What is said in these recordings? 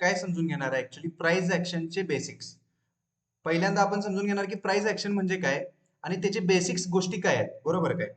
काय समजून घेणार आहे ऍक्च्युली प्राइस ऍक्शनचे बेसिक्स पहिल्यांदा आपण समजून घेणार की प्राइस ऍक्शन म्हणजे काय आणि त्याचे बेसिक्स गोष्टी काय आहेत? बरोबर काय?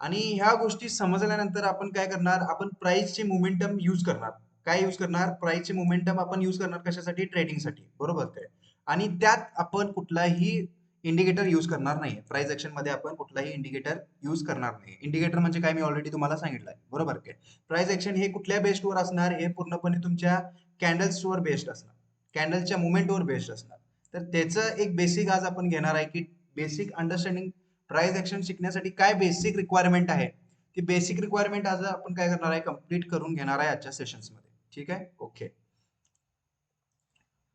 आणि ह्या गोष्टी समजल्यानंतर आपण काय करणार? आपण प्राइसचे मोमेंटम यूज करणार. काय यूज करणार? प्राइसचे मोमेंटम आपण यूज करणार कशासाठी? ट्रेडिंगसाठी बरोबर काय? आणि त्यात आपण कुठलाही इंडिकेटर यूज करणार नाही प्राइस ऍक्शनमध्ये आपण कुठलाही इंडिकेटर यूज करणार नाही इंडिकेटर म्हणजे काय? मी ऑलरेडी तुम्हाला सांगितलंय. बरोबर काय? प्राइस ऍक्शन हे कुठल्या बेस्टवर असणार? हे पूर्णपणे तुमच्या कॅन्डल्सवर बेस्ड असणार. कॅन्डलच्या मुवमेंटवर बेस्ड असणार. तर त्याचं एक बेसिक आज आपण घेणार आहे की बेसिक अंडरस्टँडिंग प्राइस ऍक्शन शिकण्यासाठी काय बेसिक रिक्वायरमेंट आहे? ती बेसिक रिक्वायरमेंट आज आपण काय करणार आहे? कंप्लीट करून घेणार आहे आजच्या सेशन्समध्ये. ठीक आहे? ओके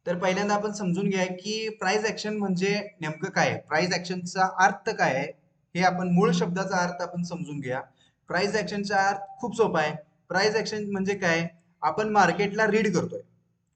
तर पहिल्यांदा आपण समजून घ्या की प्राइस ऍक्शन म्हणजे नेमकं काय आहे? प्राइस ऍक्शनचा अर्थ काय आहे? हे आपण मूळ शब्दाचा अर्थ आपण समजून घ्या. प्राइस ऍक्शनचा अर्थ खूप सोपा आहे. प्राइस ऍक्शन म्हणजे काय? आपण मार्केटला रीड करतोय.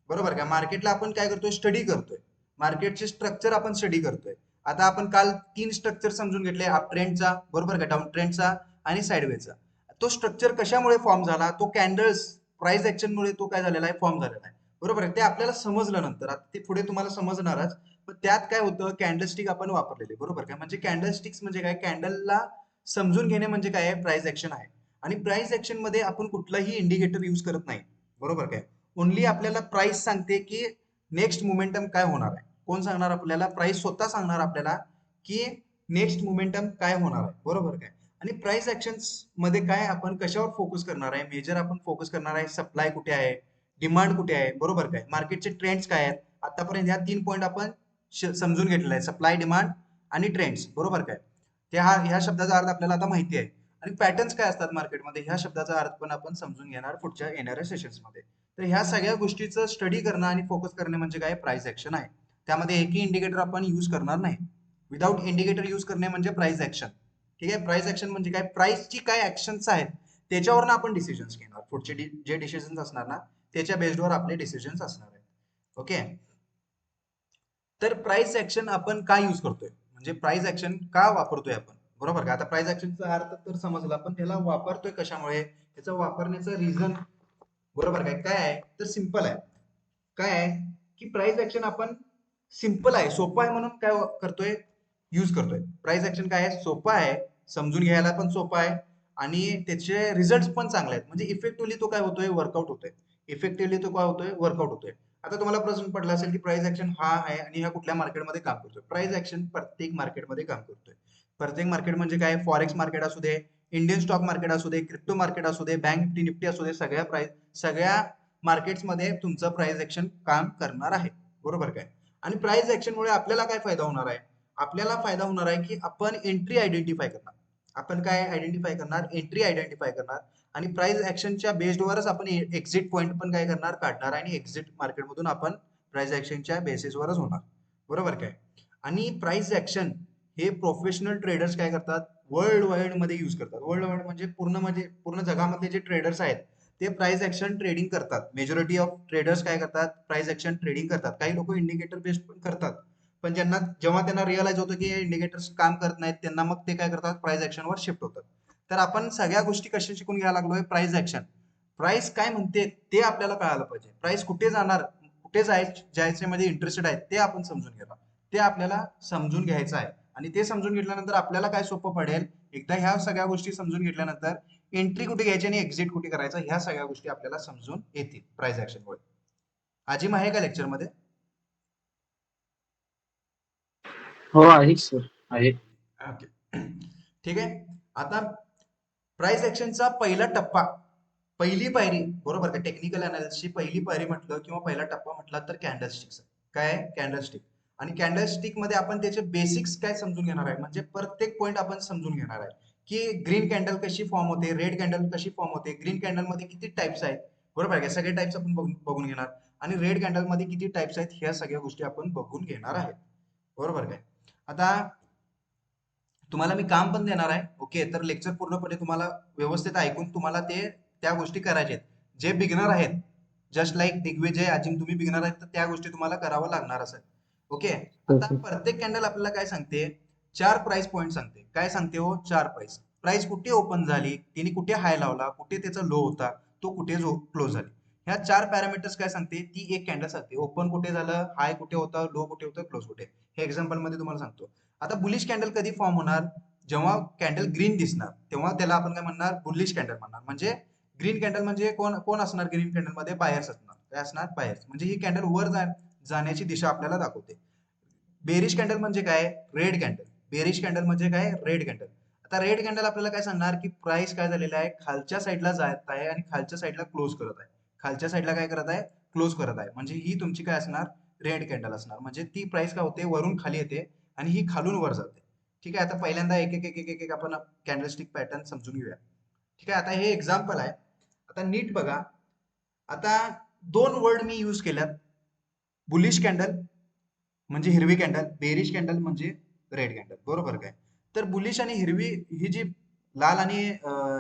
बरोबर का? मार्केटला आपण काय करतोय? स्टडी करतोय. मार्केटचे स्ट्रक्चर आपण स्टडी करतोय. आता आपण काल तीन स्ट्रक्चर समजून घेतले. अप ट्रेंडचा बरोबर का? डाऊन ट्रेंडचा आणि साईडवेचा तो स्ट्रक्चर कशामुळे फॉर्म झाला? तो कॅन्डल्स प्राइस ऍक्शनमुळे तो काय झालेला आहे? फॉर्म झालेला आहे. बरोबर आहे ते आपल्याला समजलं नंतर. आता ते पुढे तुम्हाला समजणारच. पण त्यात काय होतं? कॅन्डलस्टिक आपण वापरलेले. बरोबर काय म्हणजे कॅन्डलस्टिक्स म्हणजे काय? कॅन्डलला समजून घेणे म्हणजे काय? आहे प्राइस ऍक्शन आहे. आणि प्राइस ऍक्शनमध्ये आपण कुठलाही इंडिकेटर यूज करत नाही. बरोबर काय? ओनली आपल्याला प्राइस सांगते की नेक्स्ट मोमेंटम काय होणार आहे. कोण सांगणार आपल्याला? प्राइस स्वतः सांगणार आपल्याला की नेक्स्ट मोमेंटम काय होणार आहे. बरोबर काय? आणि प्राइस ऍक्शन्समध्ये काय आपण कशावर फोकस करणार आहे? मेजर आपण फोकस करणार आहे सप्लाय कुठे आहे? डिमांड कुठे आहे? बरोबर काय? मार्केटचे ट्रेंड्स काय आहेत? आतापर्यंत ह्या तीन पॉईंट आपण समजून घेतलेला आहे सप्लाय डिमांड आणि ट्रेंड्स बरोबर काय? त्या हा ह्या शब्दाचा अर्थ आपल्याला आता माहिती आहे. आणि पॅटर्न्स काय असतात मार्केटमध्ये ह्या शब्दाचा अर्थ पण आपण समजून घेणार पुढच्या येणाऱ्या सेशन्समध्ये तर ह्या सगळ्या गोष्टीचं स्टडी करणं आणि फोकस करणे म्हणजे काय? प्राइस ऍक्शन आहे. त्यामध्ये एकही इंडिकेटर आपण यूज करणार नाही. विदाउट इंडिकेटर यूज करणे म्हणजे प्राइस ऍक्शन ठीक आहे? प्राइस ऍक्शन म्हणजे काय? प्राइसची काय ऍक्शन्स आहेत त्याच्यावरनं आपण डिसिजन्स घेणार. पुढचे जे डिसिजन्स असणार ना त्याच्या बेस्डवर आपले डिसिजन्स असणार आहेत. ओके तर प्राइस ऍक्शन आपण का यूज करतोय? म्हणजे प्राइस ऍक्शन का वापरतोय आपण? बरोबर का? आता प्राइस ऍक्शनचा अर्थ तर समजला पण त्याला वापरतोय कशामुळे? त्याचा वापरण्याचं रिझन बरोबर काय काय आहे? तर सिंपल आहे. काय आहे? की प्राइस ऍक्शन आपण सिंपल आहे सोपं आहे म्हणून काय करतोय? यूज करतोय. प्राइस ऍक्शन काय आहे? सोपं आहे. समजून घ्यायला पण सोपं आहे. आणि त्याचे रिझल्ट पण चांगले आहेत. म्हणजे इफेक्टिव्हली तो काय होतोय? वर्कआउट होतोय. इफेक्टिव्हली तो काय होतोय? वर्कआउट होतोय. आता तुम्हाला प्रश्न पडला असेल की प्राइस ऍक्शन हा आहे आणि ह्या कुठल्या मार्केटमध्ये काम करतोय? प्राइस ऍक्शन प्रत्येक मार्केटमध्ये काम करतोय. प्रत्येक मार्केट म्हणजे काय? फॉरेक्स मार्केट असू दे इंडियन स्टॉक मार्केट असू दे क्रिप्टो मार्केट असू दे बँक निफ्टी निफ्टी असू दे सगळ्या प्राइस सगळ्या मार्केट्समध्ये तुमचं प्राइस ऍक्शन काम करणार आहे. बरोबर काय? आणि प्राइस ऍक्शनमुळे आपल्याला काय फायदा होणार आहे? आपल्याला फायदा होणार आहे की आपण एंट्री आयडेंटिफाय करणार. आपण काय आयडेंटिफाय करणार? एंट्री आयडेंटिफाय करणार. आणि प्राइस ऍक्शनच्या बेस्डवरच आपण एक्झिट पॉईंट पण काय करणार काढणार आणि एक्झिट मार्केटमधून आपण प्राइस ऍक्शनच्या बेसिसवरच होणार. बरोबर काय? आणि प्राइस ऍक्शन हे प्रोफेशनल ट्रेडर्स काय करतात? वर्ल्ड वाईडमध्ये यूज करतात. वर्ल्ड वाईड म्हणजे पूर्ण म्हणजे पूर्ण जगामधले जे ट्रेडर्स आहेत ते प्राइस ऍक्शन ट्रेडिंग करतात. मेजॉरिटी ऑफ ट्रेडर्स काय करतात? प्राइस ऍक्शन ट्रेडिंग करतात. काही लोक इंडिकेटर बेस्ड पण करतात. पण ज्यांना जेव्हा त्यांना रिअलाइज होतं की इंडिकेटर्स काम करत नाहीत त्यांना मग ते काय करतात? प्राइस ऍक्शनवर शिफ्ट होतात तर आपण सगळ्या गोष्टी कशा शिकून घ्यायला लागलोय? प्राइस ऍक्शन प्राइस काय म्हणते ते आपल्याला कळायला पाहिजे. प्राइस कुठे जाणार कुठे जाय जायचे इंटरेस्टेड आहेत ते आपण समजून घेणार ते आपल्याला समजून घ्यायचं आहे. आणि ते समजून घेतल्यानंतर आपल्याला काय सोपं पडेल? एकदा ह्या सगळ्या गोष्टी समजून घेतल्यानंतर एंट्री कुठे घ्यायची आणि एक्झिट कुठे करायचं ह्या सगळ्या गोष्टी आपल्याला समजून येतील प्राइस ऍक्शनमुळे आजिम आहे का लेक्चरमध्ये? हो आहे सर आहे. ओके. ठीक आहे. आता प्राइस ऍक्शनचा पहिला टप्पा पहिली पायरी बरोबर का? टेक्निकल अनालिसिसची पहिली पायरी म्हटलं किंवा पहिला टप्पा म्हटला तर कॅन्डलस्टिक्स काय? कॅन्डलस्टिक आणि कॅन्डलस्टिकमध्ये आपण त्याचे बेसिक्स काय समजून घेणार आहे? म्हणजे प्रत्येक पॉईंट आपण समजून घेणार आहे. की ग्रीन कॅन्डल कशी फॉर्म होते रेड कॅन्डल कशी फॉर्म होते ग्रीन कॅन्डलमध्ये किती टाइप्स आहेत? बरोबर आहे सगळे टाइप्स आपण बघून बघून घेणार. आणि रेड कॅन्डलमध्ये किती टाइप्स आहेत? ह्या सगळ्या गोष्टी आपण बघून घेणार आहेत. बरोबर काय आता तुम्हाला मी काम पण देणार आहे. ओके तर लेक्चर पूर्णपणे तुम्हाला व्यवस्थित ऐकून तुम्हाला ते त्या गोष्टी करायच्या आहेत. जे बिगनर आहेत जस्ट लाईक दिग्विजय अजिम तुम्ही बिगनर आहेत तर त्या गोष्टी तुम्हाला करावं लागणार असेल ओके आता. प्रत्येक कॅन्डल आपल्याला काय सांगते? चार प्राइस पॉईंट सांगते. काय सांगते हो? चार प्राइस प्राइस कुठे ओपन झाली? तिने कुठे हाय लावला? कुठे त्याचा लो होता? तो कुठे जो क्लोज झाली? ह्या चार पॅरामीटर्स काय सांगते? ती एक कॅन्डल सांगते. ओपन कुठे झालं? हाय कुठे होतं? लो कुठे होतं? क्लोज कुठे? हे एक्झाम्पलमध्ये तुम्हाला सांगतो. आता बुलिश कॅन्डल कधी फॉर्म होणार? जेव्हा कॅन्डल ग्रीन दिसणार तेव्हा त्याला आपण काय म्हणणार? बुलिश कॅन्डल म्हणणार. म्हणजे ग्रीन कॅन्डल म्हणजे कोण कोण असणार ग्रीन कॅन्डलमध्ये? बायर्स असणार. काय असणार? बायर्स म्हणजे ही कॅन्डल वर जाण्याची दिशा आपल्याला दाखवते. बेरिश कॅन्डल म्हणजे काय? रेड कॅन्डल बेरिश कॅन्डल म्हणजे काय? रेड कॅन्डल आता रेड कॅन्डल आपल्याला काय सांगणार? की प्राइस काय झालेला आहे? खालच्या साईडला जात आहे आणि खालच्या साईडला क्लोज करत आहे. खालच्या साईडला काय करत आहे? क्लोज करत आहे. म्हणजे ही तुमची काय असणार? रेड कॅन्डल असणार. म्हणजे ती प्राइस काय होते? वरून खाली येते. आणि ही खालून वर जाते. ठीक आहे आता पहिल्यांदा एक एक एक एक एक आपण कॅन्डलस्टिक पॅटर्न समजून घेऊया. ठीक आहे आता हे एक्झाम्पल आहे. आता नीट बघा. आता दोन वर्ड मी यूज केल्यात. बुलिश कॅन्डल म्हणजे हिरवी कॅन्डल बेरिश कॅन्डल म्हणजे रेड कॅन्डल बरोबर काय? तर बुलिश आणि हिरवी ही जी लाल आणि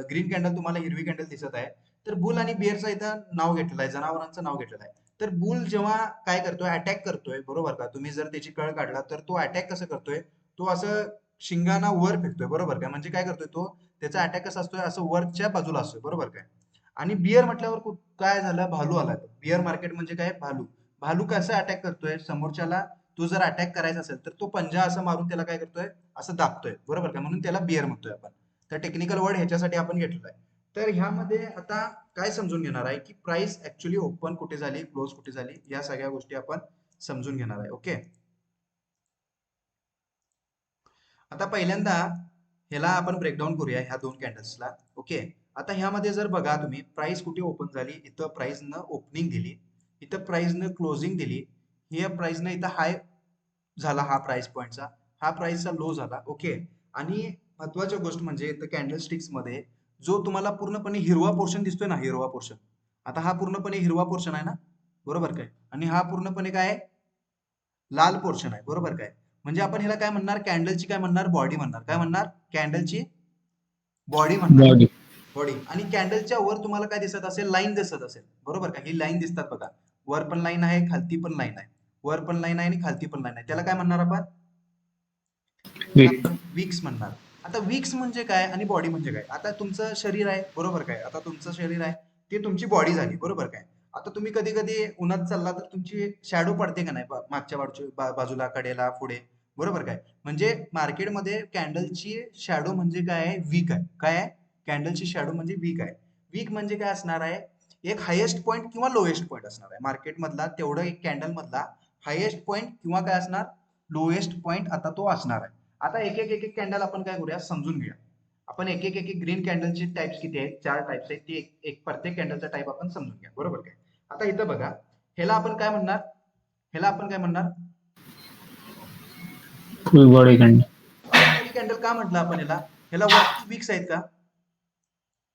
ग्रीन कॅन्डल तुम्हाला हिरवी कॅन्डल दिसत आहे तर बुल आणि बिअरचं इथं नाव घेतलेलं आहे जनावरांचं नाव घेतलेलं आहे. तर बुल जेव्हा काय करतोय? अटॅक करतोय बरोबर का? तुम्ही जर त्याची कळ काढला तर तो अटॅक कसं करतोय? तो असं शिंगाना वर फेकतोय बरोबर काय म्हणजे काय करतोय तो? त्याचा अटॅक कसा असतोय? असं वरच्या बाजूला असतोय बरोबर काय आणि बियर म्हटल्यावर काय झालं? भालू आला. बियर मार्केट म्हणजे काय? भालू. भालू कसं अटॅक करतोय? समोरच्याला तो जर अटॅक करायचा असेल तर तो पंजा असं मारून त्याला काय करतोय? असं दाबतोय बरोबर का? म्हणून त्याला बियर म्हणतोय आपण. तर टेक्निकल वर्ड ह्याच्यासाठी आपण घेतलेला आहे. तर ह्यामध्ये आता काय समजून घेणार आहे की प्राइस ऍक्च्युली ओपन कुठे झाली क्लोज कुठे झाली या सगळ्या गोष्टी आपण समजून घेणार आहे ओके आता पहिल्यांदा ह्याला आपण ब्रेकडाऊन करूया ह्या दोन कॅन्डल्सला ओके आता ह्यामध्ये जर बघा तुम्ही प्राइस कुठे ओपन झाली इथं प्राइस न ओपनिंग दिली इथं प्राइस न क्लोजिंग दिली ह्या प्राइस न इथं हाय झाला हा प्राइस पॉईंटचा हा प्राइसचा लो झाला ओके आणि महत्वाची गोष्ट म्हणजे इथं कॅन्डल स्टिक्समध्ये जो तुम्हाला पूर्णपणे हिरवा पोर्शन दिसतोय ना हिरवा पोर्शन आता हा पूर्णपणे हिरवा पोर्शन आहे ना? बरोबर काय? आणि हा पूर्णपणे काय आहे? लाल पोर्शन आहे. बरोबर काय? म्हणजे आपण ह्याला काय म्हणणार? कॅन्डलची काय म्हणणार? बॉडी म्हणणार. काय म्हणणार? कॅन्डलची बॉडी म्हणणार. बॉडी आणि कॅन्डलच्या वर तुम्हाला काय दिसत असेल? लाईन दिसत असेल. बरोबर का? ही लाईन दिसतात बघा. वर पण लाईन आहे खालती पण लाईन आहे. वर पण लाईन आहे आणि खालती पण लाईन आहे. त्याला काय म्हणणार आपण? वीक विक्स म्हणणार. आता विक्स म्हणजे काय आणि बॉडी म्हणजे काय? आता तुमचं शरीर आहे बरोबर काय? आता तुमचं शरीर आहे ते तुमची बॉडी झाली बरोबर काय? आता तुम्ही कधी कधी उन्हात चालला तर तुमची शॅडो पडते का नाही? मागच्या बाजू बाजूला कडेला पुढे बरोबर काय? म्हणजे मार्केटमध्ये कॅन्डलची शॅडो म्हणजे काय आहे? वीक आहे. काय आहे? कॅन्डलची शॅडो म्हणजे वीक आहे. वीक म्हणजे काय असणार आहे? एक हायेस्ट पॉईंट किंवा लोएस्ट पॉईंट असणार आहे. मार्केट मधला तेवढं एक कॅन्डल मधला हायेस्ट पॉईंट किंवा काय असणार? लोएस्ट पॉईंट आता तो असणार आहे. आता एक एक एक एक कॅन्डल आपण काय करूया? समजून घेऊया. आपण एक एक एक एक ग्रीन कॅन्डलचे टाइप्स किती आहेत? चार टाइप्स आहेत. ती एक प्रत्येक कॅन्डलचा टाइप आपण समजून घ्या बरोबर काय? आता इथं बघा. ह्याला आपण काय म्हणणार? ह्याला आपण काय म्हणणार? फुल बॉडी कॅन्डल कॅन्डल का म्हटलं आपण ह्याला? ह्याला वरती विक्स आहेत का?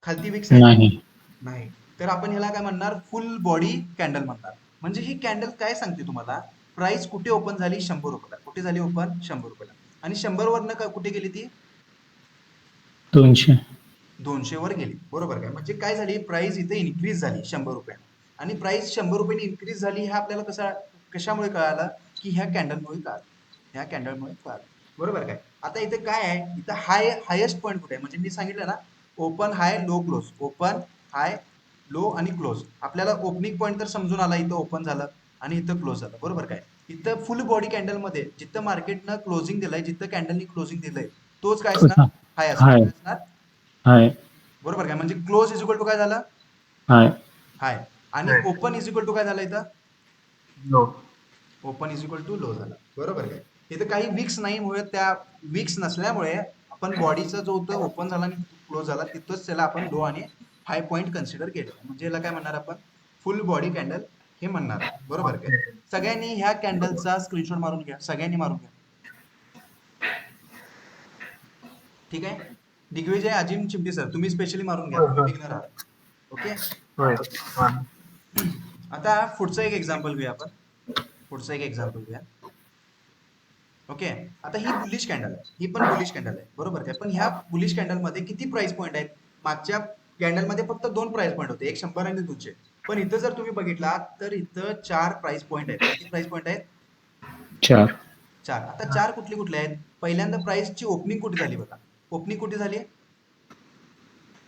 खालती विक्स आहेत? नाही. नाही. तर आपण ह्याला काय म्हणणार? फुल बॉडी कॅन्डल म्हणणार म्हणजे ही कॅन्डल काय सांगते तुम्हाला? प्राइस कुठे ओपन झाली? शंभर रुपयाला. कुठे झाली ओपन शंभर रुपयाला. आणि शंभर वरनं का कुठे गेली ती? दोनशे. दोनशे वर गेली. बरोबर काय म्हणजे काय झाली? प्राइस इथे इन्क्रीज झाली शंभर रुपयाने. आणि प्राइस शंभर रुपयाने इन्क्रीज झाली हे आपल्याला कसा कशामुळे कळालं? की ह्या कॅन्डलमुळे कळालं. ह्या कॅन्डलमुळे कळालं. बरोबर काय? आता इथे काय आहे? इथं हाय हायेस्ट पॉईंट कुठे आहे? म्हणजे मी सांगितलं ना open high low close open high low आणि क्लोज आपल्याला ओपनिंग पॉईंट तर समजून आला इथं ओपन झालं आणि इथं क्लोज झालं. बरोबर काय? इथं फुल बॉडी कॅन्डलमध्ये जिथं मार्केटनं क्लोजिंग दिलंय जिथं कॅन्डलनी क्लोजिंग दिलंय तोच काय असणार? हाय असणार. बरोबर काय म्हणजे क्लोज इज इक्वल टू काय झालं? हाय. हाय. आणि. ओपन इज इक्वल टू काय झालं इथं? Low open is equal to low झाला. बरोबर काय इथं काही विक्स नाही मुळे त्या विक्स नसल्यामुळे आपण बॉडीचा जो होतं ओपन झाला आणि क्लोज झाला तिथंच त्याला आपण लो आणि हाय पॉईंट कन्सिडर केलं. म्हणजे याला काय म्हणणार आपण? फुल बॉडी कॅन्डल हे म्हणणार. बरोबर काय सगळ्यांनी ह्या कॅन्डलचा स्क्रीनशॉट मारून घ्या. सगळ्यांनी मारून घ्या. ठीक आहे? दिग्विजय अजिम चिमटे सर तुम्ही स्पेशली मारून घ्या. बिगनर आहात. ओके? होय. वन आता पुढचं एक एक्झाम्पल घेऊया आपण. पुढचं एक एक्झाम्पल घेऊया. ओके? आता ही बुलिश कॅन्डल आहे. ही पण बुलिश कॅन्डल आहे. बरोबर काय पण ह्या बुलिश कॅन्डलमध्ये किती प्राइस पॉईंट आहेत? मागच्या कॅन्डलमध्ये फक्त दोन प्राइस पॉईंट होते. एक शंभर आणि दोनशे. पण इथं जर तुम्ही बघितला तर इथं चार प्राइस पॉईंट आहेत. किती प्राइस पॉईंट आहेत? चार. चार. आता चार कुठले कुठले आहेत? पहिल्यांदा प्राइसची ओपनिंग कुठे झाली बघा? ओपनिंग कुठे झाली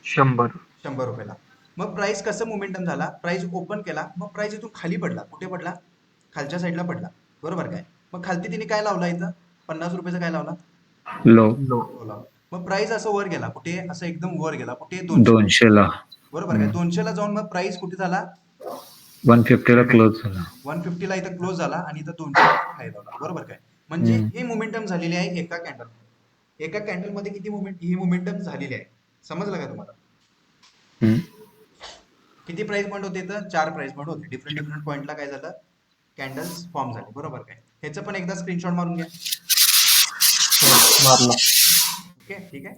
शंभर. शंभर रुपयाला. मग प्राइस कसं मोमेंटम झाला? प्राइस ओपन केला मग प्राइस इथून खाली पडला. कुठे पडला? खालच्या साईडला पडला. बरोबर काय? मग खालती तिने काय लावला इथं? पन्नास रुपयाचा काय लावला? लो. लो. मग प्राइस असं वर गेला. कुठे? असं एकदम वर गेला. कुठे? दोनशे. दोनशे ला बरोबर काय दोनशे ला जाऊन मग प्राइस कुठे झाला? वन फिफ्टी ला क्लोज झाला. वन फिफ्टी ला इथं क्लोज झाला आणि इथं दोनशे लावला बरोबर काय? म्हणजे. ही मोमेंटम झालेली आहे एका कॅन्डल एका कॅन्डलमध्ये किती मोमेंट ही मोमेंटम झालेली आहे. समजलं का तुम्हाला. किती प्राइस पॉईंट होते तर चार प्राइस पॉईंट होते. डिफरंट डिफरंट पॉईंटला काय झालं? कॅन्डल्स फॉर्म झाले. बरोबर काय? ह्याचं पण एकदा स्क्रीनशॉट मारून घ्या. मारला. ओके ठीक आहे?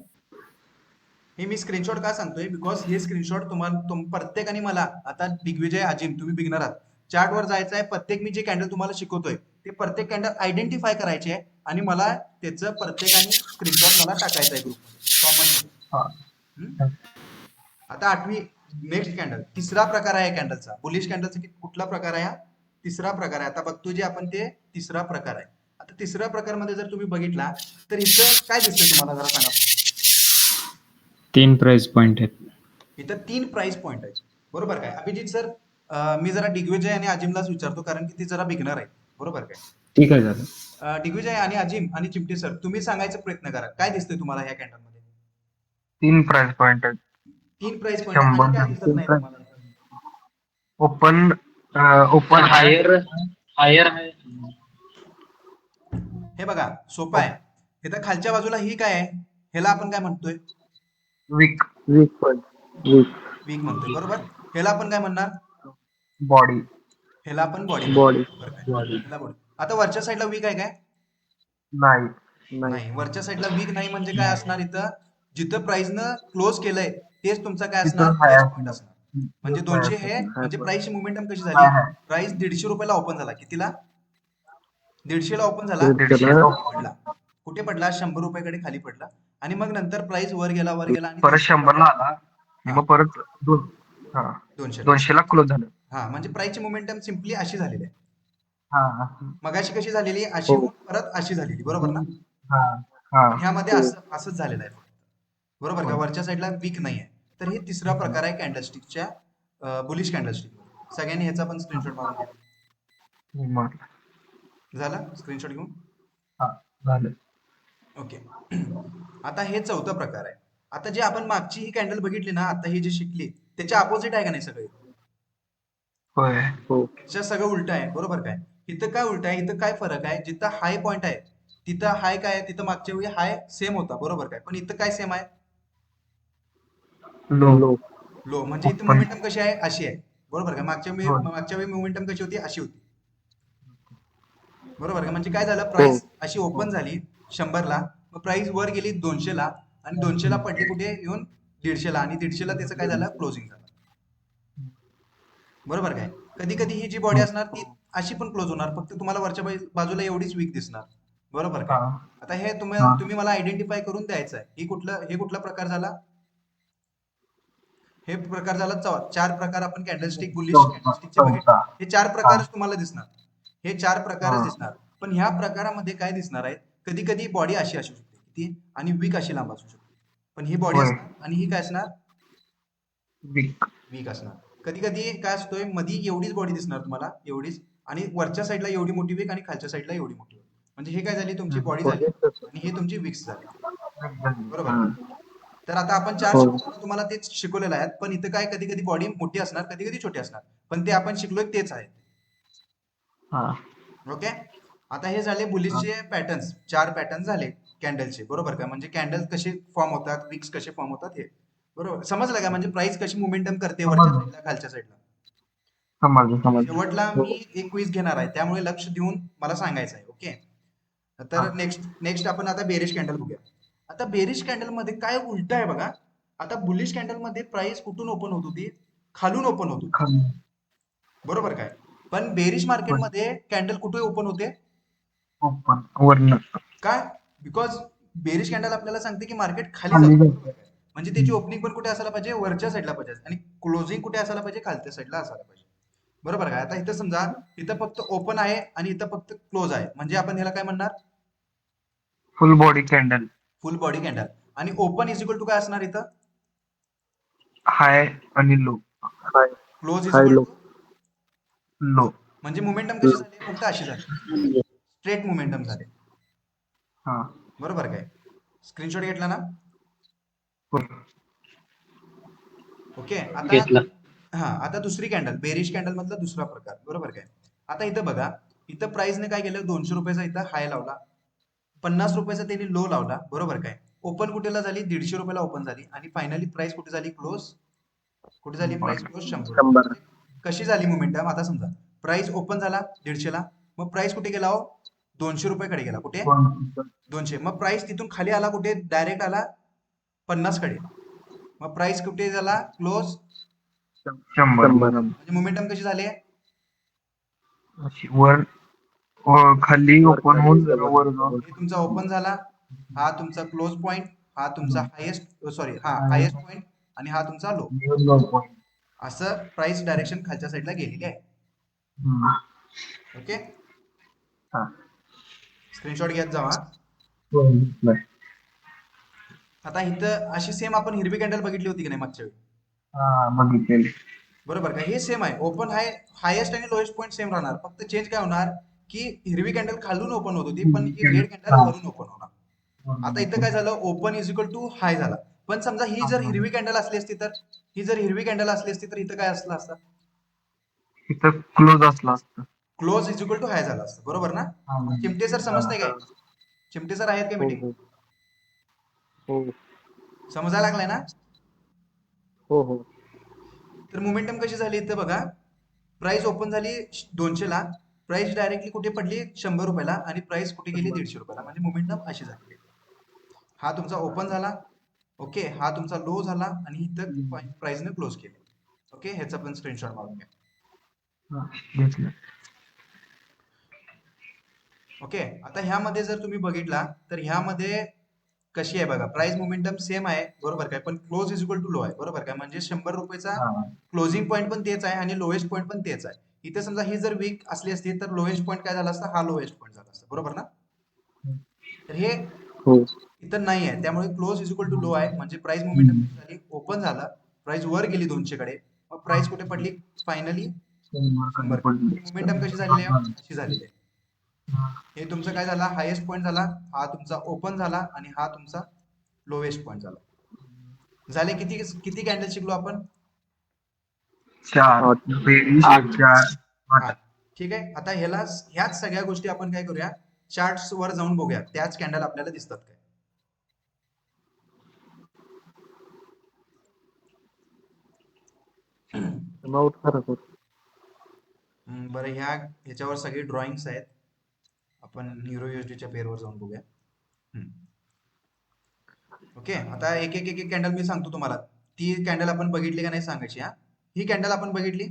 हे मी स्क्रीनशॉट का सांगतोय? बिकॉज हे स्क्रीनशॉट तुम्हाला तुम प्रत्येकाने मला आता दिग्विजय अजिम तुम्ही बिगनर आहात. चार्टवर जायचं आहे प्रत्येक मी जे कॅन्डल तुम्हाला शिकवतोय ते प्रत्येक कॅन्डल आयडेंटिफाय करायचे आहे आणि मला त्याचं प्रत्येकाने स्क्रीनशॉट मला टाकायचं आहे ग्रुपमध्ये कॉमन हा. आता आठवी नेक्स्ट कॅन्डल तिसरा प्रकार आहे कॅन्डलचा बुलिश कॅन्डलचा कुठला प्रकार आहे हा? तिसरा प्रकार आहे. आता बघतो जे आपण ते तिसरा प्रकार आहे. आता तिसऱ्या प्रकारमध्ये जर तुम्ही बघितला तर इथं काय दिसतंय तुम्हाला? जरा सांगा. तीन प्राइस पॉइंट आहेत. इथं तीन प्राइस पॉइंट आहेत. बरोबर काय? अभिजित सर मी जरा दिग्विजय आणि अजिमलाच विचारतो कारण की ती जरा बिगनर आहे. बरोबर काय? ठीक आहे झालं अं, दिग्विजय आणि अजिम आणि चिमटे सर तुम्ही सांगायचा प्रयत्न करा. काय दिसतंय तुम्हाला ह्या कॅन्डलमध्ये तीन प्राइस पॉइंट आहेत. तीन price point open open higher higher आहे. हे बघा सोपं आहे. इथं खालच्या बाजूला ही काय आहे? ह्याला आपण काय म्हणतोय? Weak weak point weak weak म्हणतोय बरोबर? ह्याला आपण काय म्हणणार? बॉडी ह्याला आपण बॉडी Body. बॉडी आता वरच्या साईडला वीक आहे काय? नाही नाही वरच्या साईडला वीक नाही म्हणजे काय असणार इथं? जिथं प्राइस न क्लोज केलंय तेच तुमचा काय असणार? म्हणजे दोनशे हे म्हणजे प्राइसची मुवमेंटम कशी झाली. प्राइस दीडशे रुपयाला ओपन झाला. कितीला? दीडशेला ओपन झाला. दीडशे ला. पडला? कुठे पडला? शंभर रुपयाकडे खाली पडला. आणि मग नंतर प्राइस वर गेला वर गेला आणि परत शंभरला आला. मग परत दोन हा. दोनशे दोनशेला क्लोज झालं. हा म्हणजे प्राइसची मुवमेंटम सिम्पली अशी झालेली आहे. हा मगाशी कशी झालेली? अशी हो. परत अशी झालेली बरोबर ना? ह्यामध्ये असं असंच झालेलं आहे बरोबर का. वरच्या साईडला वीक नाही आहे तर हे तिसरा प्रकार आहे कॅन्डलस्टिकच्या बुलिश कॅन्डलस्टिक सगळ्यांनी ह्याचा पण स्क्रीनशॉट मारून घ्या. झाला? स्क्रीनशॉट घेऊन? हा झालं. ओके आता हे चौथा प्रकार आहे. आता जे आपण मागची ही कॅन्डल बघितली ना आता ही जी शिकली त्याच्या अपोजिट आहे का नाही सगळे? होय. हो. त्याच्या सगळं उलट आहे. बरोबर काय? इथं काय उलट आहे? इथं काय फरक आहे? जिथं हाय पॉइंट आहे तिथं हाय काय आहे? तिथं मागच्या वेळी हाय सेम होता. बरोबर काय? पण इथं काय सेम आहे? लो लो लो म्हणजे इथं मोमेंटम कशी आहे? अशी आहे. बरोबर का मागच्या वेळी. मागच्या वेळी मोमेंटम कशी होती? अशी होती. बरोबर का म्हणजे काय झालं? प्राइस अशी ओपन झाली. शंभरला. मग प्राइस वर गेली दोनशेला आणि दोनशेला पडली कुठे? येऊन दीडशेला. आणि दीडशेला त्याचं काय झालं? क्लोजिंग झालं. बरोबर काय? कधी कधी ही जी बॉडी असणार ती अशी पण क्लोज होणार. फक्त तुम्हाला वरच्या बाजू- बाजूला एवढीच वीक दिसणार. बरोबर काय हा. आता हे तुम्ही. तुम्ही मला आयडेंटिफाय करून द्यायचं आहे ही कुठलं हे कुठला प्रकार झाला? हे प्रकार झाला चार प्रकार आपण कॅन्डलस्टिक बुलिश कॅन्डलस्टिकचे बघितले. हे चार प्रकारच तुम्हाला दिसणार. हे चार प्रकारच. दिसणार. पण ह्या प्रकारामध्ये काय दिसणार आहे कधी कधी बॉडी अशी असू शकते किती आणि वीक अशी लांब असू शकते. पण ही बॉडी. असणार आणि ही काय असणार? वीक वीक असणार. कधी कधी काय असतोयमध्ये एवढीच बॉडी दिसणार तुम्हाला एवढीच. आणि वरच्या साईडला एवढी मोठी वीक आणि खालच्या साईडला एवढी मोठी वीक म्हणजे हे काय झाली तुमची बॉडी झाली आणि हे तुमची विक्स झाली. बरोबर? तर आता आपण चार हो. तुम्हाला तेच शिकवलेलं आहे पण इथं काय कधी कधी बॉडी मोठी असणार कधी कधी छोटी असणार. पण ते आपण शिकलोय तेच आहे. ओके आता हे झाले बुलिशचे पॅटर्न्स चार पॅटर्न झाले कॅन्डलचे बरोबर का? म्हणजे कॅन्डल कसे फॉर्म होतात विक्स कसे फॉर्म होतात हे. बरोबर? समजलं का? म्हणजे प्राइस कशी मुमेंटम करते वरच्या समजलं. साईडला खालच्या साईडला शेवटला मी एक क्विज घेणार आहे. त्यामुळे लक्ष देऊन मला सांगायचं आहे ओके तर. नेक्स्ट नेक्स्ट आपण आता बेरिश कॅन्डल बघूया. आता बेरिश कॅन्डलमध्ये काय उलट आहे बघा? आता बुलिश कॅन्डलमध्ये प्राइस कुठून ओपन होत होती? खालून ओपन होत होती. बरोबर काय? पण बेरिश मार्केटमध्ये कॅन्डल कुठे ओपन होते? ओपन वरनं. काय? बिकॉज बेरिश कॅन्डल आपल्याला सांगते की मार्केट खाली खाली जातं. जातं. म्हणजे त्याची ओपनिंग पण कुठे असायला पाहिजे? वरच्या साईडला पाहिजे. आणि क्लोजिंग कुठे असायला पाहिजे? खालच्या साईडला असायला पाहिजे. बरोबर काय आता इथं समजा इथं फक्त ओपन आहे आणि इथं फक्त क्लोज आहे. म्हणजे आपण ह्याला काय म्हणणार? Full body candle full body candle आणि ओपन इज इक्वल टू काय असणार इथं? हाय आणि low high close is High, equal low. To low म्हणजे मोमेंटम कशी झाली? फक्त अशी झाली. स्ट्रेट मोमेंटम झाले. हा. बरोबर काय? स्क्रीनशॉट घेतला ना. ओके आता घेतला. हा आता दुसरी कॅन्डल बेरिश कॅन्डल मधला दुसरा प्रकार. बरोबर काय? आता इथं बघा इथं प्राइसने काय केलं? दोनशे रुपयाचा इथं हाय लावला. पन्नास रुपयाचा त्यांनी लो लावला. बरोबर काय? ओपन कुठेला झाली? दीडशे रुपयाला ओपन झाली. आणि फायनली प्राइस कुठे झाली? क्लोज कुठे झाली? प्राइस क्लोज शंभर शंभर. कशी झाली मोमेंटम आता समजा प्राइस ओपन झाला दीडशेला. मग प्राइस कुठे गेला हो? दोनशे रुपयाकडे गेला कुठे? दोनशे. मग प्राइस तिथून खाली आला कुठे? डायरेक्ट आला पन्नासकडे मग प्राइस कुठे झाला? क्लोज म्हणजे मोमेंटम कशी झाली? अशी वर खाली ओपन होऊन हे तुमचा ओपन झाला. हा तुमचा क्लोज पॉइंट हा तुमचा हायेस्ट सॉरी हा हायेस्ट पॉइंट आणि हा तुमचा लो. असं प्राइस डायरेक्शन खालच्या साईडला गेलेली आहे. ओके हा. स्क्रीनशॉट घेत जावा. बरं. आता इथं अशी सेम आपण हिरवी कॅन्डल बघितली होती की नाही मागच्या वेळी? हा बरोबर का? हे सेम आहे. ओपन हाय हायेस्ट आणि लोएस्ट पॉईंट सेम राहणार. फक्त चेंज काय होणार? की हिरवी कॅन्डल खालून ओपन होत होती पण ही रेड कॅन्डल वरून ओपन होणार. आता इथं काय झालं? Open is equal to high झाला. पण समजा ही जर हिरवी कॅन्डल असली असती तर ही जर हिरवी कॅन्डल असली असती तर इथं काय असलं असतं? इथं क्लोज असला असतं. Close is equal to high झालं असतं. बरोबर ना? चिमटे सर समजते काय? चिमटे सर आहेत का मीटिंग हो समजायला लागलाय ना? हो हो. तर मोमेंटम कशी झाली इथं बघा. प्राइस ओपन झाली दोनशे ला. प्राइस डायरेक्टली कुठे पडली? शंभर रुपयाला. आणि प्राइस कुठे गेली? दीडशे रुपयाला. म्हणजे मोमेंटम अशी झाली. हा तुमचा ओपन झाला. ओके हा तुमचा लो झाला. आणि इथं प्राइसने क्लोज केले. ओके ह्याचा पण स्क्रीनशॉट मारून घ्या. ओके आता ह्यामध्ये जर तुम्ही बघितला तर ह्यामध्ये कशी आहे बघा प्राइस मोमेंटम सेम आहे बरोबर काय? पण close is equal to low आहे बरोबर काय? म्हणजे शंभर रुपयाचा. क्लोजिंग पॉईंट पण तेच आहे आणि लोएस्ट पॉईंट पण तेच आहे. इथे समजा ही जर वीक असली असती तर लोएस्ट पॉईंट काय झाला असता? हा लोएस्ट पॉईंट झाला असता. बरोबर ना? तर हे हो. इथं नाही आहे. त्यामुळे close is equal to low आहे. म्हणजे प्राइस मोमेंटम झाली ओपन झाला. प्राइस वर गेली दोनशे कडे मग प्राइस कुठे पडली? फायनली मोमेंटम कशी झालेली आहे? अशी झालेली आहे? हे तुमचं काय झाला? हायेस्ट पॉईंट झाला. हा तुमचा ओपन झाला आणि हा तुमचा लोएस्ट पॉईंट झाला. झाले किती किती कॅन्डल शिकलो आपण? हा, ठीक आहे? आता ह्याला ह्याच सगळ्या गोष्टी आपण काय करूया? चार्ट्स वर जाऊन बघूया. त्याच कॅन्डल आपल्याला दिसतात काय? बरं ह्या ह्याच्यावर सगळे ड्रॉइंग्स आहेत. आपण न्यूरो च्या पेअरवर जाऊन बघूया. ओके आता एक एक एक कॅन्डल मी सांगतो तुम्हाला. ती कॅन्डल आपण बघितली का नाही सांगायची हा? ही कॅन्डल आपण बघितली?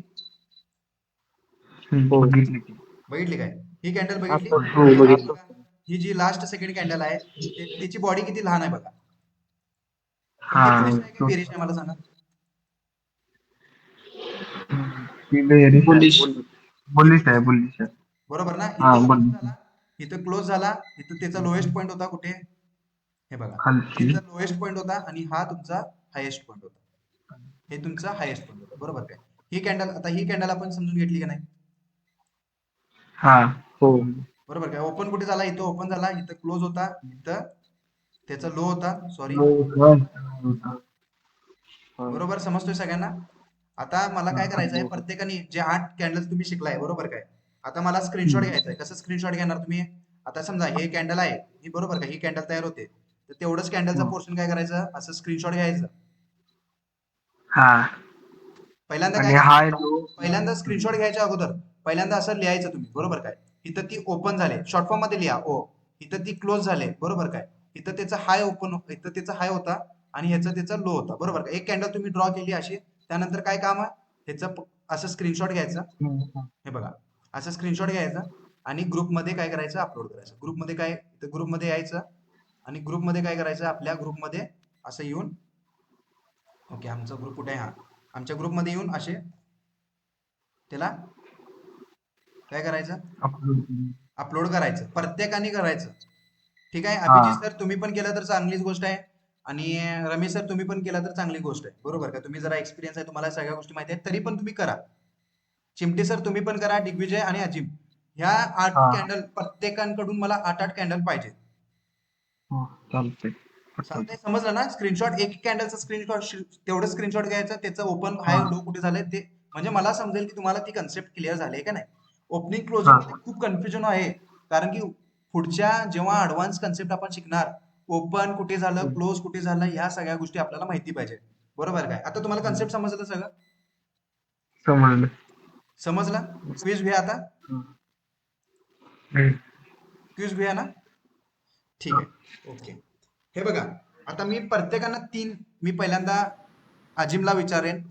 बघितली काय? ही कॅन्डल बघितली? हो, ही जी लास्ट सेकंड कॅन्डल आहे तिची बॉडी किती लहान आहे बघा. हा आहे मला सांगा. बुलिश आहे. बुलिश आहे बरोबर ना? हा, इथं क्लोज झाला. इथं त्याचा लोएस्ट पॉईंट होता कुठे? हे बघा. इथं लोएस्ट पॉईंट होता आणि हा तुमचा हायेस्ट पॉईंट होता. हे तुमचा हायेस्ट पॉईंट होता. बरोबर काय ही कॅन्डल आता ही कॅन्डल आपण समजून घेतली का नाही? हा हो. बरोबर काय ओपन कुठे झाला? इथं ओपन झाला. इथं क्लोज होता. इथं त्याचा लो होता. सॉरी बरोबर? समजतोय सगळ्यांना? आता मला काय करायचं आहे प्रत्येकाने जे आठ कॅन्डल्स तुम्ही शिकलाय. बरोबर काय? आता मला स्क्रीनशॉट घ्यायचा आहे. कसं स्क्रीनशॉट घेणार तुम्ही? आता समजा हे कॅन्डल आहे. ही बरोबर का? ही कॅन्डल तयार होते. तर तेवढंच कॅन्डलचा. पोर्शन काय करायचं? असं स्क्रीनशॉट घ्यायचं. हा. पहिल्यांदा काय पहिल्यांदा स्क्रीनशॉट घ्यायच्या अगोदर पहिल्यांदा असं लिहायचं तुम्ही. बरोबर काय? इथं ती ओपन झाले. शॉर्ट फॉर्ममध्ये लिहा. ओ इथं ती क्लोज झाले. बरोबर काय? इथं त्याचा हाय ओपन इथं त्याचा हाय होता आणि ह्याचा त्याचा लो होता. बरोबर का? एक कॅन्डल तुम्ही ड्रॉ केली अशी. त्यानंतर काय काम आहे? ह्याचं असं स्क्रीनशॉट घ्यायचं. हे बघा. असं स्क्रीनशॉट घ्यायचा आणि ग्रुपमध्ये काय करायचं अपलोड करायचं. ग्रुपमध्ये काय ग्रुपमध्ये यायचं आणि ग्रुपमध्ये काय करायचं आपल्या ग्रुपमध्ये असं येऊन ओके आमचा ग्रुप कुठे आहे? हा. आमच्या ग्रुपमध्ये येऊन असे त्याला काय करायचं? अपलोड करायचं. प्रत्येकाने करायचं. ठीक आहे. अभिजित सर तुम्ही पण केलं तर चांगलीच गोष्ट आहे. आणि रमेश सर तुम्ही पण केला तर चांगली गोष्ट आहे. बरोबर का? तुम्ही जरा एक्सपिरियन्स आहे तुम्हाला सगळ्या गोष्टी माहिती आहेत तरी पण तुम्ही करा. चिमटे सर तुम्ही पण करा दिग्विजय आणि अजिम. ह्या आठ हा. कॅन्डल प्रत्येकांकडून मला आठ आठ कॅन्डल पाहिजे. हा, चालतंय. चालतंय समजलं ना? स्क्रीनशॉट एक कॅन्डलचा स्क्रीनशॉट तेवढं स्क्रीनशॉट घ्यायचं त्याचं ओपन हाय हा. लो कुठे झालंय ते म्हणजे मला समजेल की तुम्हाला ती कन्सेप्ट क्लिअर झाली आहे का नाही? ओपनिंग हा. क्लोजिंग खूप कन्फ्युजन आहे. कारण की पुढच्या जेव्हा ऍडव्हान्स कन्सेप्ट आपण शिकणार ओपन कुठे झालं हम्म. क्लोज कुठे झालं ह्या सगळ्या गोष्टी आपल्याला माहिती पाहिजे. बरोबर काय? आता तुम्हाला कन्सेप्ट समजलं सगळं? समजलं. समजला? क्विज घ्या आता. क्विज घेऊया ना? ठीक आहे. ओके हे बघा आता मी प्रत्येकांना तीन मी पहिल्यांदा अजिमला विचारेन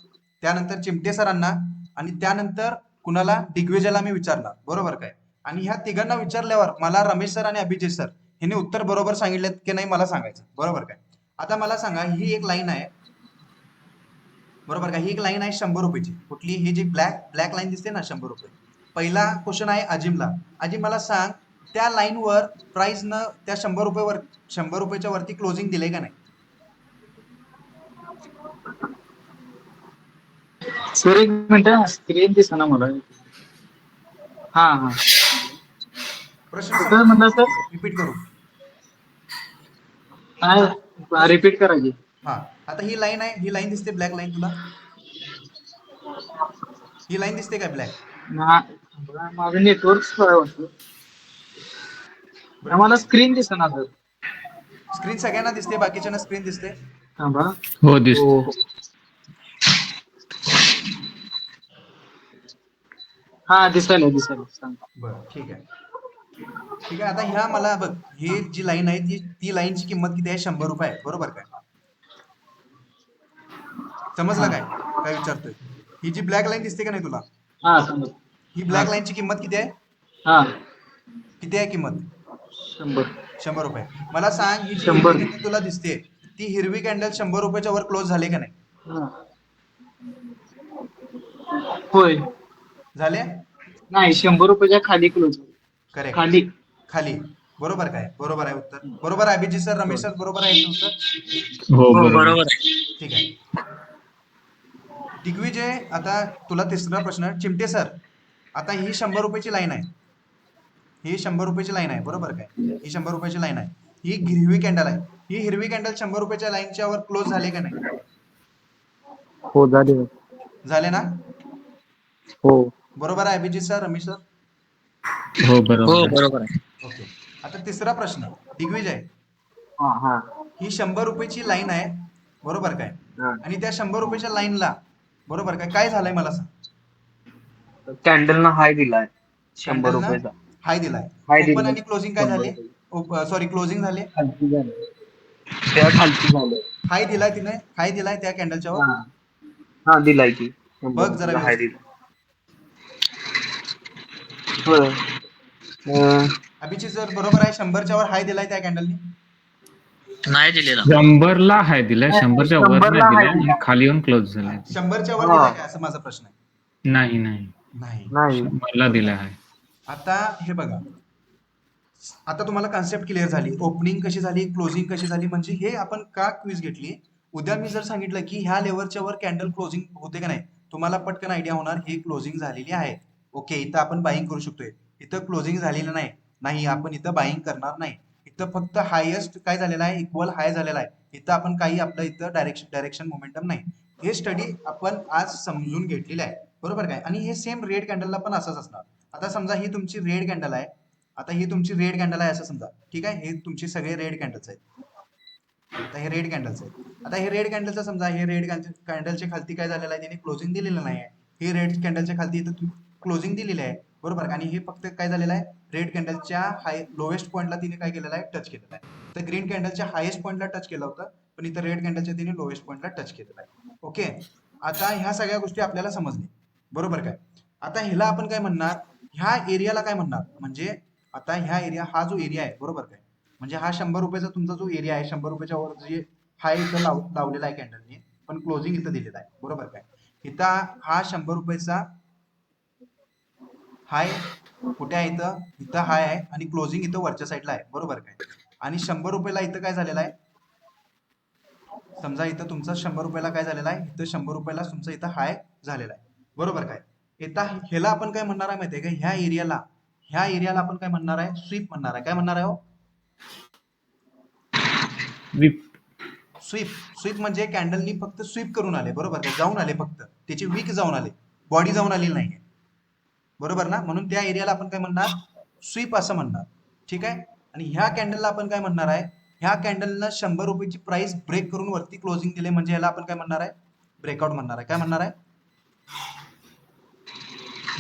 त्यानंतर चिमटे सरांना आणि त्यानंतर कुणाला? दिग्विजयला मी विचारणार बरोबर काय? आणि ह्या तिघांना विचारल्यावर मला रमेश सर आणि अभिजित सर ह्यांनी उत्तर बरोबर सांगितलेत की नाही मला सांगायचं. बरोबर काय? आता मला सांगा ही एक लाईन आहे. बरोबर का? ही एक लाईन आहे शंभर रुपयाची. कुठली? ही जी ब्लॅक ब्लॅक लाईन दिसते ना शंभर रुपये. पहिला क्वेश्चन आहे अजिमला. अजिम मला सांग त्या लाईन वर प्राइस न त्या शंभर रुपये वर शंभर रुपयाच्या वरती क्लोजिंग दिलंय का नाही? सर एक मिनिट स्क्रीन दिसा ना मला. हा हा. प्रश्न सर रिपीट करू. काय रिपीट करायची हा. आता ही लाईन आहे. ही लाईन दिसते ब्लॅक लाईन तुला. ही लाईन दिसते काय ब्लॅक माझं नेटवर्क मला स्क्रीन दिसा ना सर स्क्रीन सगळ्यांना दिसते बाकीच्यांना स्क्रीन दिसते. थांबा हो दिसत. हो हा. दिसायला दिसायला. सांगा. बरं ठीक आहे. ठीक आहे आता ह्या मला बघ ही जी लाईन आहे ती ती लाईनची किंमत किती आहे? शंभर रुपये बरोबर काय? समजलं काय? काय विचारतोय? ही जी ब्लॅक लाईन दिसते का नाही तुला? हा समज ही ब्लॅक लाईनची किंमत किती आहे? हा. किती आहे किंमत? शंभर. शंभर रुपये. मला सांग ही जी शंभर. हिरवी candle तुला दिसते ती हिरवी कॅन्डल शंभर रुपयाच्या वर क्लोज झाले का नाही? हा. होय. झाले? नाही शंभर रुपयाच्या खाली क्लोज करेक्ट खाली. खाली. बरोबर काय? बरोबर आहे उत्तर. बरोबर आहे अभिजित सर रमेश सर बरोबर आहे हो बरोबर. बरोबर ठीक आहे. दिग्विजय आता तुला तिसरा प्रश्न चिमटे सर आता ही शंभर रुपयाची लाईन आहे. ही शंभर रुपयाची लाईन आहे बरोबर काय? ही शंभर रुपयाची लाईन आहे. ही हिरवी कॅन्डल आहे. ही हिरवी कॅन्डल शंभर रुपयाच्या लाईनच्या वर क्लोज झाले का नाही? हो झाले. झाले ना? हो. बरोबर आहे अभिजित सर रमेश सर? हो बरोबर बरोबर आहे. ओके. आता तिसरा प्रश्न दिग्विजय. हा हा. ही शंभर रुपयाची लाईन आहे बरोबर काय? हा. आणि त्या शंभर रुपयाच्या लाईनला बरोबर काय काय झालंय मला सांग. कॅन्डल ना हाय दिलाय. शंभर Candle ना रुपयाचा. हाय दिलाय. ओपन दिलाय. आणि क्लोजिंग काय झाले? सॉरी क्लोजिंग झाले? खालती झालं. त्या खालती झालं. हाय दिलाय तिने? हाय दिलाय त्या कॅन्डलच्या वर? हा. हा दिलाय की. बघ जरा हाय व्यवस्थित. दिलाय. होय. अं, अभिजित सर बरोबर आहे? शंभरच्या वर हाय दिलाय त्या कॅन्डलनी नाही दिलेला. शंभरला हाय दिलाय शंभरच्या वर शंभरला नाही दिलाय आणि दिलाय. खाली येऊन क्लोज झालाय. शंभरच्या वर हा. का? असं माझा प्रश्न आहे. नाही नाही. नाही. नाही. शंभरला दिलाय हाय. आता हे बघा. आता तुम्हाला कन्सेप्ट क्लिअर झाली. ओपनिंग कशी झाली? क्लोजिंग कशी झाली? म्हणजे हे आपण का क्विज घेतली? उद्या मी जर सांगितलं की ह्या लेवलच्या वर कॅन्डल क्लोजिंग होते का नाही? तुम्हाला पटकन आयडिया होणार. हे क्लोजिंग झालेली आहे. ओके इथं आपण बाईंग करू शकतोय. इथं क्लोजिंग झालेलं नाही. नाही आपण इथं बाईंग करणार नाही. इथं फक्त हायेस्ट काय झालेलं आहे? इक्वल हाय झालेला आहे. इथं आपण काही आपलं इथं डायरेक्शन डायरेक्शन मोमेंटम नाही. हे स्टडी आपण आज समजून घेतलेली आहे. बरोबर काय? आणि हे सेम रेड कॅन्डलला पण असंच असणार. आता समजा ही तुमची रेड कॅन्डल आहे. आता ही तुमची रेड कॅन्डल आहे असं समजा. ठीक आहे? हे तुमचे सगळे रेड कॅन्डल्स आहेत. आता हे रेड कॅन्डल्स आहेत. आता हे रेड कॅन्डलचं समजा हे रेड कॅन्डलच्या खालती काय झालेलं आहे? त्याने क्लोजिंग दिलेलं नाही आहे हे रेड कॅन्डलच्या खालती इथं क्लोजिंग दिलेली आहे. बरोबर. आणि हे फक्त काय झालेलं आहे? रेड कॅन्डलच्या हाय लोएस्ट पॉईंटला तिने काय केलेलं आहे? टच केलेलं आहे. तर ग्रीन कॅन्डलच्या हायेस्ट पॉईंटला टच केलं होतं. पण इथं रेड कॅन्डलच्या तिने लोएस्ट पॉईंटला टच केलेलं आहे. ओके आता ह्या सगळ्या गोष्टी आपल्याला समजली बरोबर काय? आता ह्याला आपण काय म्हणणार? ह्या एरियाला काय म्हणणार? म्हणजे आता ह्या एरिया हा जो एरिया आहे बरोबर काय? म्हणजे हा शंभर रुपयाचा तुमचा जो एरिया आहे शंभर रुपयाच्या वर जे हाय इथं लाव लावलेला आहे कॅन्डलने पण क्लोजिंग इथं दिलेला आहे. बरोबर काय? इथं हा शंभर रुपयाचा हाय कुठे आहे इथं? इथं हाय आहे आणि क्लोजिंग इथं वरच्या साईडला आहे. बरोबर काय? आणि शंभर रुपयाला इथं काय झालेलं आहे? समजा इथं तुमचा शंभर रुपयाला काय झालेला आहे? इथं शंभर रुपयाला तुमचं इथं हाय झालेला आहे. बरोबर काय? इथं ह्याला आपण काय म्हणणार आहे माहितीये का? ह्या एरियाला ह्या एरियाला आपण काय म्हणणार आहे? स्वीप म्हणणार आहे. काय म्हणणार आहे हो? विप स्वीप स्वीप म्हणजे कॅन्डलनी फक्त स्वीप करून आले. बरोबर जाऊन आले फक्त. त्याची वीक जाऊन आले. बॉडी जाऊन आलेली नाहीये. बरोबर ना? म्हणून त्या एरियाला आपण काय म्हणणार? स्वीप असं म्हणणार. ठीक आहे? आणि ह्या कॅन्डलला आपण काय म्हणणार आहे? ह्या कॅन्डलनं शंभर रुपयाची प्राइस ब्रेक करून वरती क्लोजिंग दिले म्हणजे याला आपण काय म्हणणार आहे? ब्रेकआउट म्हणणार आहे. काय म्हणणार आहे?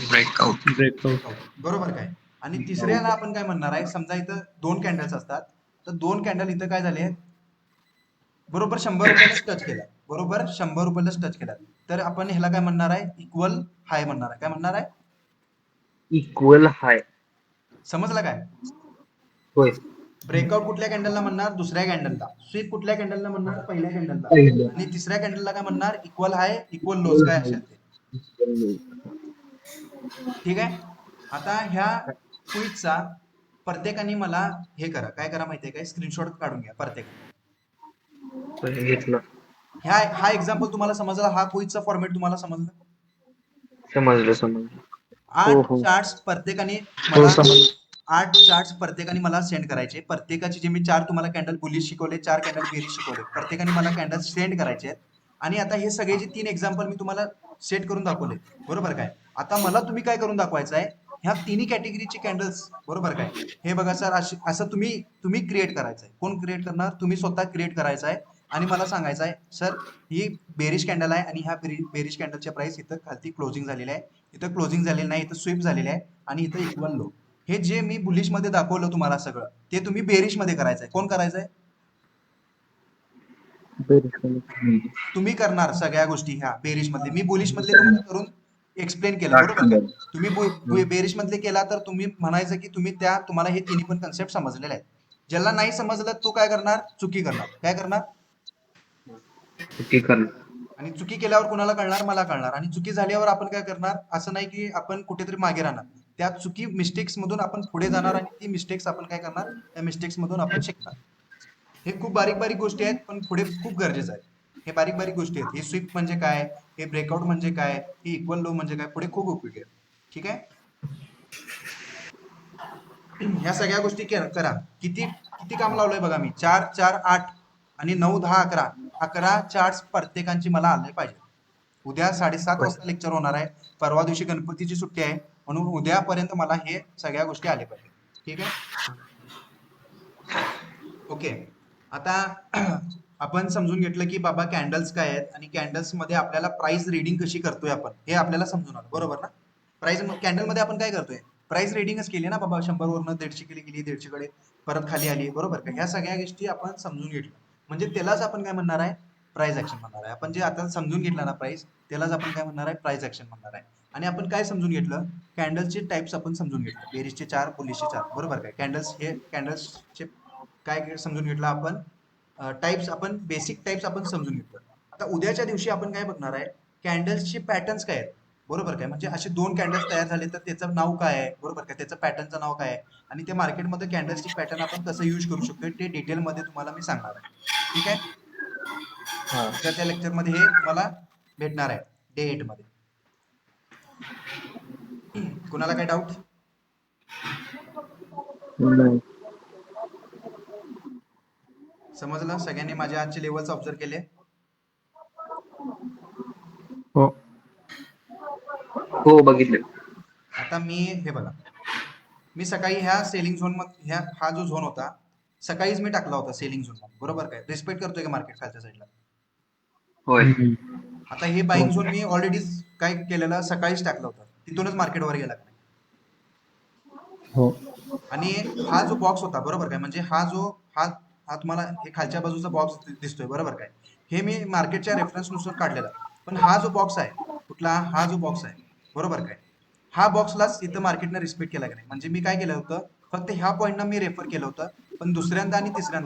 ब्रेकआउट ब्रेकआउट बरोबर काय? आणि तिसऱ्याला आपण काय म्हणणार आहे? समजा इथं दोन कॅन्डल्स असतात. तर दोन कॅन्डल इथं काय झाले? बरोबर शंभर रुपयालाच टच केला. बरोबर शंभर रुपयालाच टच केला. तर आपण ह्याला काय म्हणणार आहे? इक्वल हाय म्हणणार आहे. काय म्हणणार आहे? Equal high. समजलं काय? होय. ब्रेकआउट कुठल्या कॅन्डलला म्हणणार? दुसऱ्या कॅन्डलला स्वीप कुठल्या कॅन्डलला म्हणणार? पहिल्या कॅन्डलला. आणि तिसऱ्या कॅन्डलला काय म्हणणार? इक्वल हाय इक्वल लोज काय असेल ठीक आहे? आता ह्या क्विजचा प्रत्येकाने मला हे करा. काय करा माहितीये काय? स्क्रीनशॉट काढून घ्या प्रत्येकाने ह्या हा एक्झाम्पल तुम्हाला समजला? हा क्विजचा फॉर्मॅट तुम्हाला समजला? समजलं समजलं. आठ. चार्ट्स प्रत्येकाने हो मला आठ चार्ट्स प्रत्येकाने मला सेंड करायचे. प्रत्येकाचे जे मी चार तुम्हाला कॅन्डल बुलिश शिकवले चार कॅन्डल बेरीज शिकवले प्रत्येकाने मला कॅन्डल सेंड करायचे आहेत. आणि आता हे सगळे जे तीन एक्झाम्पल मी तुम्हाला सेट करून दाखवले. बरोबर काय? आता मला तुम्ही काय करून दाखवायचं आहे? ह्या तिन्ही कॅटेगरीचे कॅन्डल्स बरोबर काय? हे बघा सर असं तुम्ही तुम्ही क्रिएट करायचं आहे. कोण क्रिएट करणार? तुम्ही स्वतः क्रिएट करायचं आहे. आणि मला सांगायचं आहे सर ही बेरिश कॅन्डल आहे आणि ह्या बेरिश कॅन्डलच्या प्राइस इथं खालती क्लोजिंग झालेली आहे. इथं क्लोजिंग झालेली नाही इथं स्वीप झालेली आहे आणि इथं इक्वल लो हे जे मी बुलिशमध्ये दाखवलं तुम्हाला सगळं ते तुम्ही बेरिशमध्ये करायचं आहे कोण करायचं आहे तुम्ही करणार सगळ्या गोष्टी ह्या बेरिश मधले. मी बुलिश मधले तुम्हाला करून एक्सप्लेन केलं बरोबर? तुम्ही बु- बेरिश मधले केला तर तुम्ही म्हणायचं की तुम्ही त्या तुम्हाला हे तिन्ही पण कन्सेप्ट समजलेले आहेत. ज्याला नाही समजलं तो काय करणार? चुकी करणार. काय करणार? चुकी करणार. आणि चुकी केल्यावर कुणाला कळणार? मला कळणार. आणि चुकी झाल्यावर आपण काय करणार? असं नाही की आपण कुठेतरी मागे राहणार. त्या चुकी मिस्टेक्स मधून आपण पुढे जाणार आणि ती मिस्टेक्स आपण काय करणार? त्या मिस्टेक्स मधून आपण शिकणार. हे खूप बारीक बारीक गोष्टी आहेत पण पुढे खूप गरजेचं आहे. हे बारीक बारीक गोष्टी आहेत. हे स्विप म्हणजे काय? हे ब्रेकआउट म्हणजे काय? हे इक्वल लो म्हणजे काय? पुढे खूप उपयोगी आहे ठीक आहे? ह्या सगळ्या गोष्टी करा. किती किती काम लावलंय बघा मी? चार चार आठ. आणि नऊ दहा अकरा अकरा चार्ट प्रत्येकांची मला आले पाहिजे. उद्या साडेसात वाजता लेक्चर होणार आहे. परवा दिवशी गणपतीची सुट्टी आहे. म्हणून उद्यापर्यंत मला हे सगळ्या गोष्टी आल्या पाहिजे. ठीक आहे? ओके. आता आपण समजून घेतलं की बाबा कॅन्डल्स काय आहेत आणि कॅन्डल्समध्ये आपल्याला प्राइस रिडिंग कशी करतोय आपण हे आपल्याला समजून आलं. बरोबर ना? प्राइस कॅन्डलमध्ये आपण काय करतोय? प्राइस रिडिंगच केली ना बाबा शंभर वरनं दीडशे केली गेली दीडशे कडे परत खाली आली. बरोबर का? ह्या सगळ्या गोष्टी आपण समजून घेतल्या. म्हणजे त्यालाच आपण काय म्हणणार आहे? प्राइस ऍक्शन म्हणणार आहे. आपण जे आता समजून घेतलं ना प्राइस त्यालाच आपण काय म्हणणार आहे? प्राइस ऍक्शन म्हणणार आहे. आणि आपण काय समजून घेतलं? कॅन्डल्सचे टाईप्स आपण समजून घेतलं. बेरीजचे चार पोलिसचे चार. बरोबर काय? कॅन्डल्स हे कॅन्डल्सचे काय समजून घेतलं आपण? टाईप्स आपण बेसिक टाईप्स आपण समजून घेतलं. आता उद्याच्या दिवशी आपण काय बघणार आहे? कॅन्डल्सचे पॅटर्न्स काय आहेत? बरोबर काय? म्हणजे असे दोन कॅन्डल्स तयार झाले तर त्याचं नाव काय आहे? बरोबर काय? त्याचं पॅटर्नचं नाव काय आहे? आणि ते मार्केटमध्ये कॅन्डल्सचे पॅटर्न आपण कसं यूज करू शकतो ते डिटेलमध्ये तुम्हाला मी सांगणार आहे. ठीक आहे? उद्याच्या लेक्चरमध्ये हे तुम्हाला भेटणार आहे डे एटमध्ये. कुणाला काय डाऊट समजलं? सगळ्यांनी माझ्या आजचे लेवल्स ऑब्झर्व केले? हो. हो बघितलं. आता मी हे बघा. मी सकाळी ह्या सेलिंग झोनमध्ये ह्या हा जो झोन होता सकाळीच मी टाकला होता सेलिंग झोनमध्ये बरोबर काय? रिस्पेक्ट करतोय का मार्केट खालच्या साईडला होय. आता हे बाईंग झोन मी ऑलरेडी काय केलेलं सकाळीच टाकलं होतं. तिथूनच मार्केटवर गेला. हो. आणि हा जो बॉक्स होता बरोबर काय? म्हणजे हा जो हा हा तुम्हाला हे खालच्या बाजूचा बॉक्स दिसतोय बरोबर काय? हे मी मार्केटच्या रेफरन्सनुसार काढलेला. पण हा जो बॉक्स आहे कुठला? हा जो बॉक्स आहे बरोबर काय? हा बॉक्सलाच इथं मार्केटने रिस्पेक्ट केला का नाही? म्हणजे मी काय केलं होतं? फक्त ह्या पॉईंटनं मी रेफर केलं होतं पण दुसऱ्यांदा आणि तिसऱ्यांदा